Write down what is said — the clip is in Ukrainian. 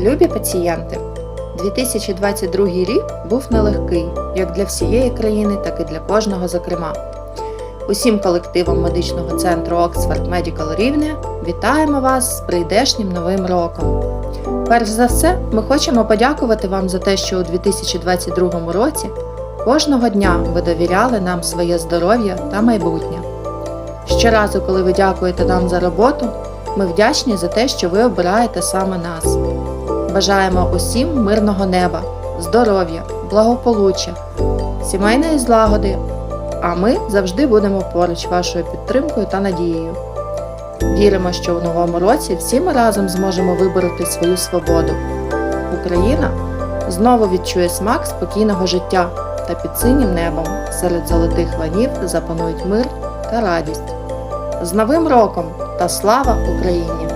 Любі пацієнти, 2022 рік був нелегкий як для всієї країни, так і для кожного зокрема. Усім колективом медичного центру Oxford Medical Рівне вітаємо вас з прийдешнім новим роком. Перш за все, ми хочемо подякувати вам за те, що у 2022 році кожного дня ви довіряли нам своє здоров'я та майбутнє. Щоразу, коли ви дякуєте нам за роботу, ми вдячні за те, що ви обираєте саме нас. Бажаємо усім мирного неба, здоров'я, благополуччя, сімейної злагоди, а ми завжди будемо поруч вашою підтримкою та надією. Віримо, що у новому році всі ми разом зможемо вибороти свою свободу. Україна знову відчує смак спокійного життя та під синім небом серед золотих ланів запанують мир та радість. З Новим роком та слава Україні!